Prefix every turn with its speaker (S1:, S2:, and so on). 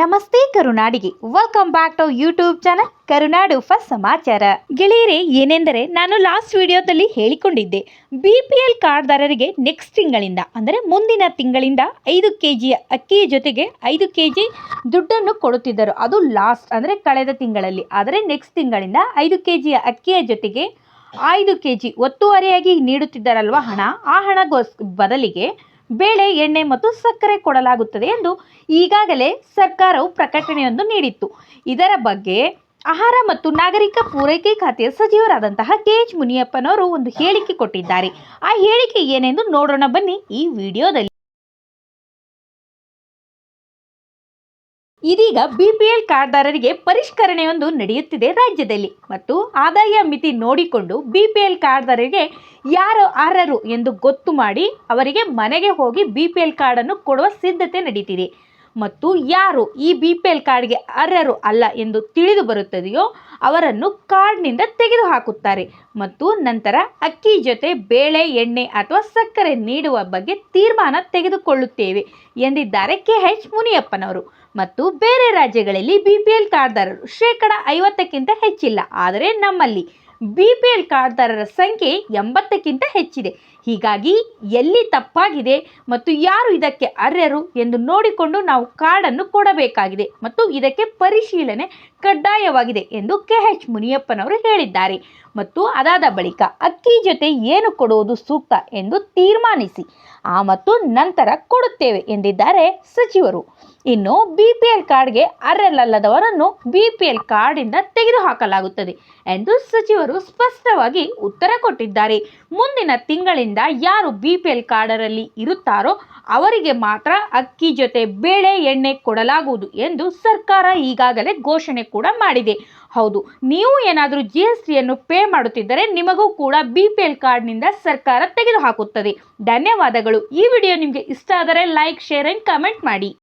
S1: ನಮಸ್ತೆ ಕರುನಾಡಿಗೆ. Welcome back to YouTube channel Karunadu first ಸಮಾಚಾರ ಗೆಳೆಯರೆ, ಏನೆಂದರೆ ನಾನು ಲಾಸ್ಟ್ ವಿಡಿಯೋದಲ್ಲಿ ಹೇಳಿಕೊಂಡಿದ್ದೆ ಬಿ ಪಿ ಎಲ್ ಕಾರ್ಡ್ದಾರರಿಗೆ ನೆಕ್ಸ್ಟ್ ತಿಂಗಳಿಂದ, ಅಂದರೆ ಮುಂದಿನ ತಿಂಗಳಿಂದ ಐದು ಕೆ ಜಿಯ ಅಕ್ಕಿಯ ಜೊತೆಗೆ ಐದು ಕೆ ಜಿ ದುಡ್ಡನ್ನು ಕೊಡುತ್ತಿದ್ದರು. ಅದು ಲಾಸ್ಟ್ ಅಂದರೆ ಕಳೆದ ತಿಂಗಳಲ್ಲಿ. ಆದರೆ ನೆಕ್ಸ್ಟ್ ತಿಂಗಳಿಂದ ಐದು ಕೆ ಜಿಯ ಅಕ್ಕಿಯ ಜೊತೆಗೆ ಐದು ಕೆ ಜಿ ಒತ್ತುವರಿಯಾಗಿ ನೀಡುತ್ತಿದ್ದಾರಲ್ವ ಹಣ? ಆ ಹಣಗೋಸ್, ಬದಲಿಗೆ ಬೇಳೆ, ಎಣ್ಣೆ ಮತ್ತು ಸಕ್ಕರೆ ಕೊಡಲಾಗುತ್ತದೆ ಎಂದು ಈಗಾಗಲೇ ಸರ್ಕಾರವು ಪ್ರಕಟಣೆಯೊಂದು ನೀಡಿತ್ತು. ಇದರ ಬಗ್ಗೆ ಆಹಾರ ಮತ್ತು ನಾಗರಿಕ ಪೂರೈಕೆ ಖಾತೆಯ ಸಚಿವರಾದಂತಹ ಕೆ. ಎಚ್. ಮುನಿಯಪ್ಪನವರು ಒಂದು ಹೇಳಿಕೆ ಕೊಟ್ಟಿದ್ದಾರೆ. ಆ ಹೇಳಿಕೆ ಏನೆಂದು ನೋಡೋಣ ಬನ್ನಿ ಈ ವಿಡಿಯೋದಲ್ಲಿ. ಇದೀಗ ಬಿಪಿಎಲ್ ಕಾರ್ಡ್ದಾರರಿಗೆ ಪರಿಷ್ಕರಣೆಯೊಂದು ನಡೆಯುತ್ತಿದೆ ರಾಜ್ಯದಲ್ಲಿ. ಮತ್ತು ಆದಾಯ ಮಿತಿ ನೋಡಿಕೊಂಡು ಬಿಪಿಎಲ್ ಕಾರ್ಡ್ದಾರರಿಗೆ ಯಾರು ಅರ್ಹರು ಎಂದು ಗೊತ್ತು ಮಾಡಿ ಅವರಿಗೆ ಮನೆಗೆ ಹೋಗಿ ಬಿಪಿಎಲ್ ಕಾರ್ಡನ್ನು ಕೊಡುವ ಸಿದ್ಧತೆ ನಡೀತಿದೆ. ಮತ್ತು ಯಾರು ಈ ಬಿ ಪಿ ಎಲ್ ಕಾರ್ಡ್ಗೆ ಅರ್ಹರು ಅಲ್ಲ ಎಂದು ತಿಳಿದು ಬರುತ್ತದೆಯೋ ಅವರನ್ನು ಕಾರ್ಡ್ನಿಂದ ತೆಗೆದುಹಾಕುತ್ತಾರೆ. ಮತ್ತು ನಂತರ ಅಕ್ಕಿ ಜೊತೆ ಬೇಳೆ, ಎಣ್ಣೆ ಅಥವಾ ಸಕ್ಕರೆ ನೀಡುವ ಬಗ್ಗೆ ತೀರ್ಮಾನ ತೆಗೆದುಕೊಳ್ಳುತ್ತೇವೆ ಎಂದಿದ್ದಾರೆ ಕೆ ಎಚ್ ಮುನಿಯಪ್ಪನವರು. ಮತ್ತು ಬೇರೆ ರಾಜ್ಯಗಳಲ್ಲಿ ಬಿ ಪಿ ಎಲ್ ಕಾರ್ಡ್ದಾರರು ಶೇಕಡ ಐವತ್ತಕ್ಕಿಂತ ಹೆಚ್ಚಿಲ್ಲ. ಆದರೆ ನಮ್ಮಲ್ಲಿ ಬಿ ಪಿ ಎಲ್ ಕಾರ್ಡ್ದಾರರ ಸಂಖ್ಯೆ ಎಂಬತ್ತಕ್ಕಿಂತ ಹೆಚ್ಚಿದೆ. ಹೀಗಾಗಿ ಎಲ್ಲಿ ತಪ್ಪಾಗಿದೆ ಮತ್ತು ಯಾರು ಇದಕ್ಕೆ ಅರ್ಹರು ಎಂದು ನೋಡಿಕೊಂಡು ನಾವು ಕಾರ್ಡನ್ನು ಕೊಡಬೇಕಾಗಿದೆ ಮತ್ತು ಇದಕ್ಕೆ ಪರಿಶೀಲನೆ ಕಡ್ಡಾಯವಾಗಿದೆ ಎಂದು ಕೆ ಎಚ್ ಮುನಿಯಪ್ಪನವರು ಹೇಳಿದ್ದಾರೆ. ಮತ್ತು ಅದಾದ ಬಳಿಕ ಅಕ್ಕಿ ಜೊತೆ ಏನು ಕೊಡುವುದು ಸೂಕ್ತ ಎಂದು ತೀರ್ಮಾನಿಸಿ, ಆ ಮತ್ತು ನಂತರ ಕೊಡುತ್ತೇವೆ ಎಂದಿದ್ದಾರೆ ಸಚಿವರು. ಇನ್ನು ಬಿ ಪಿ ಎಲ್ ಕಾರ್ಡ್ಗೆ ಅರ್ಹರಲ್ಲದವರನ್ನು ಬಿ ಪಿ ಎಲ್ ಕಾರ್ಡಿಂದ ತೆಗೆದುಹಾಕಲಾಗುತ್ತದೆ ಎಂದು ಸಚಿವರು ಸ್ಪಷ್ಟವಾಗಿ ಉತ್ತರ ಕೊಟ್ಟಿದ್ದಾರೆ. ಮುಂದಿನ ತಿಂಗಳಿಂದ ಯಾರು ಬಿ ಪಿ ಎಲ್ ಕಾರ್ಡರಲ್ಲಿ ಇರುತ್ತಾರೋ ಅವರಿಗೆ ಮಾತ್ರ ಅಕ್ಕಿ ಜೊತೆ ಬೇಳೆ ಎಣ್ಣೆ ಕೊಡಲಾಗುವುದು ಎಂದು ಸರ್ಕಾರ ಈಗಾಗಲೇ ಘೋಷಣೆ ಕೂಡ ಮಾಡಿದೆ. ಹೌದು, ನೀವು ಏನಾದರೂ ಜಿ ಎಸ್ ಟಿಯನ್ನು ಪೇ ಮಾಡುತ್ತಿದ್ದರೆ ನಿಮಗೂ ಕೂಡ ಬಿ ಪಿ ಎಲ್ ಕಾರ್ಡ್ನಿಂದ ಸರ್ಕಾರ ತೆಗೆದುಹಾಕುತ್ತದೆ. ಧನ್ಯವಾದಗಳು. ಈ ವಿಡಿಯೋ ನಿಮಗೆ ಇಷ್ಟ ಆದರೆ ಲೈಕ್, ಶೇರ್ ಆ್ಯಂಡ್ ಕಮೆಂಟ್ ಮಾಡಿ.